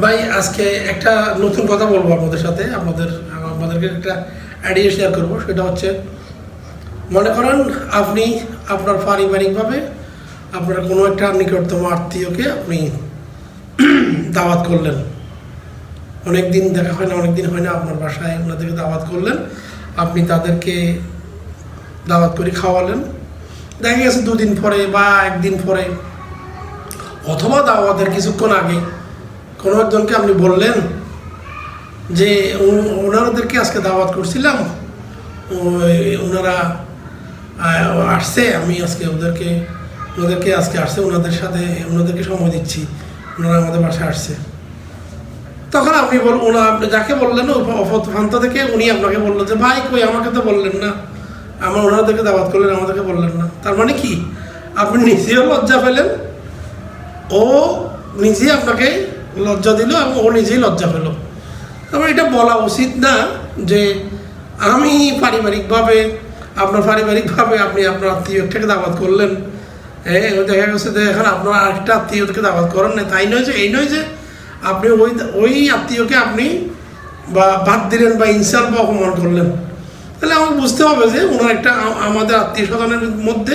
ভাই, আজকে একটা নতুন কথা বলব আপনাদের সাথে। আপনাদের, আপনাদেরকে একটা আইডিয়া শেয়ার করব। সেটা হচ্ছে, মনে করেন আপনি আপনার পারিবারিকভাবে আপনার কোনো একটা নিকটতম আত্মীয়কে আপনি দাওয়াত করলেন। অনেক দিন দেখা হয় না অনেক দিন হয় না আপনার বাসায় ওনাদেরকে দাওয়াত করলেন। আপনি তাদেরকে দাওয়াত করে খাওয়ালেন। দেখা গেছে দুদিন পরে বা একদিন পরে, অথবা দাওয়াতের কিছুক্ষণ আগে কোনো একজনকে আপনি বললেন যে ওনাদেরকে আজকে দাওয়াত করছিলাম ওনারা আসছে, আমি আজকে ওদেরকে ওদেরকে আজকে আসছে, ওনাদের সাথে, ওনাদেরকে সময় দিচ্ছি, ওনারা আমাদের বাসায় আসছে। তখন আপনি বল, ওনা আপনি যাকে বললেন অফান্ত থেকে উনি আপনাকে বলল যে, ভাই, কই আমাকে তো বললেন না। আমার ওনাদেরকে দাওয়াত করলেন, আমাদেরকে বললেন না। তার মানে কি? আপনি নিজেও লজ্জা পেলেন, ও নিজে আপনাকে লজ্জা দিল এবং ও নিজেই লজ্জা পেল। তারপর এটা বলা উচিত না যে আমি পারিবারিকভাবে, আপনার পারিবারিকভাবে আপনি আপনার আত্মীয়টাকে দাওয়াত করলেন। হ্যাঁ দেখা গেছে যে এখন আপনার আরেকটা আত্মীয়কে দাওয়াত করেন না তাই নয় যে, এই নয় যে আপনি ওই ওই আত্মীয়কে আপনি বা বাদ দিলেন বা ইনসাল বা অপমান করলেন। তাহলে আমাকে বুঝতে হবে যে ওনার একটা আমাদের আত্মীয় স্বজনের মধ্যে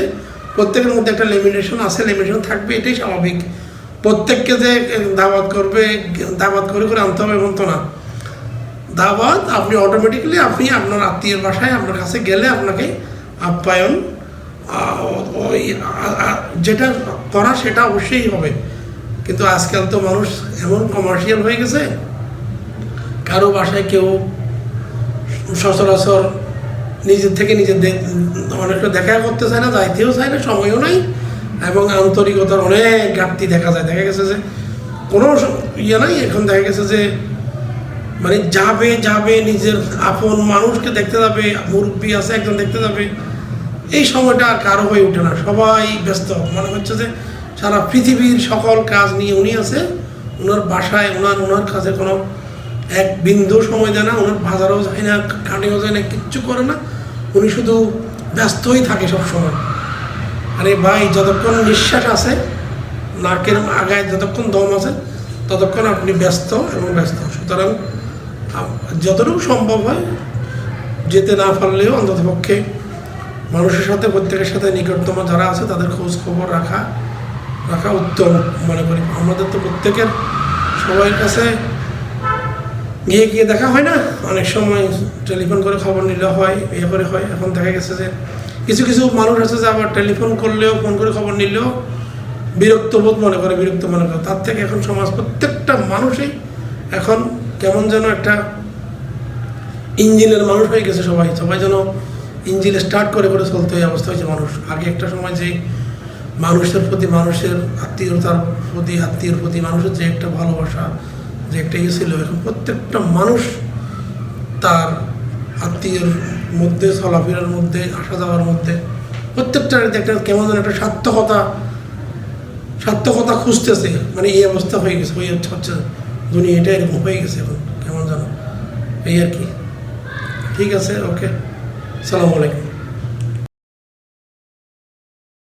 প্রত্যেকের মধ্যে একটা লেমিনেশন আছে লেমিনেশন থাকবে, এটাই স্বাভাবিক। প্রত্যেককে যে দাওয়াত করবে, দাওয়াত করে করে আনতে হবে এমন তো না। দাওয়াত আপনি অটোমেটিক্যালি আপনি আপনার আত্মীয়ের বাসায়, আপনার কাছে গেলে আপনাকে আপ্যায়ন যেটা করা সেটা অবশ্যই হবে। কিন্তু আজকাল তো মানুষ এমন কমার্শিয়াল হয়ে গেছে, কারও বাসায় কেউ সচরাচর নিজের থেকে নিজের অনেকটা দেখা করতে চায় না, যাইতেও চায় না, সময়ও নাই। এবং আন্তরিকতার অনেক ঘাটতি দেখা যায়। দেখা গেছে যে কোনো ইয়ে নাই, এখন দেখা গেছে যে মানে যাবে যাবে, নিজের আপন মানুষকে দেখতে যাবে, মুরব্বী আছে, একজন দেখতে যাবে। এই সময়টা আর কারও হয়ে ওঠে না। সবাই ব্যস্ত। মনে হচ্ছে যে সারা পৃথিবীর সকল কাজ নিয়ে উনি আছে। ওনার বাসায় ওনার ওনার কাছে কোনো এক বিন্দু সময় দেয় না। ওনার বাজারও যায় না কাটেও যায় না, কিচ্ছু করে না। উনি শুধু ব্যস্তই থাকে সব সময় আরে ভাই, যতক্ষণ নিঃশ্বাস আছে, নাকের আগায় যতক্ষণ দম আছে, ততক্ষণ আপনি ব্যস্ত এবং ব্যস্ত। সুতরাং যতটুকু সম্ভব হয়, যেতে না পারলেও অন্তত পক্ষে মানুষের সাথে, প্রত্যেকের সাথে নিকটতম যারা আছে, তাদের খোঁজ খবর রাখা রাখা উত্তম মনে করি। আমাদের তো প্রত্যেকের সবার কাছে গিয়ে গিয়ে দেখা হয় না। অনেক সময় টেলিফোন করে খবর নিলে হয় ইয়ে করে হয়। এখন দেখা গেছে যে কিছু কিছু মানুষ আছে যে আবার টেলিফোন করলেও ফোন করে খবর নিলেও বিরক্ত বোধ মনে করে, বিরক্ত মনে করে। তার থেকে এখন সমাজ প্রত্যেকটা মানুষই এখন কেমন যেন একটা ইঞ্জিনের মানুষ হয়ে গেছে সবাই। সবাই যেন ইঞ্জিন স্টার্ট করে করে চলতে এই অবস্থা হয়েছে মানুষ। আগে একটা সময় যে মানুষের প্রতি, মানুষের আত্মীয়তার প্রতি, আত্মীয়র প্রতি মানুষের যে একটা ভালোবাসা, যে একটা ইয়ে ছিল, এখন প্রত্যেকটা মানুষ তার আত্মীয়ের মধ্যে, চলাফেরার মধ্যে, আসা যাওয়ার মধ্যে, প্রত্যেকটা একটা কেমন যেন একটা সার্থকতা সার্থকতা খুঁজতেছে। মানে এই অবস্থা হয়ে গেছে হয়ে হচ্ছে দুনিয়া এটা এরকম হয়ে গেছে এখন, কেমন যেন। এই আর কি। ঠিক আছে, ওকে। সালামু আলাইকুম।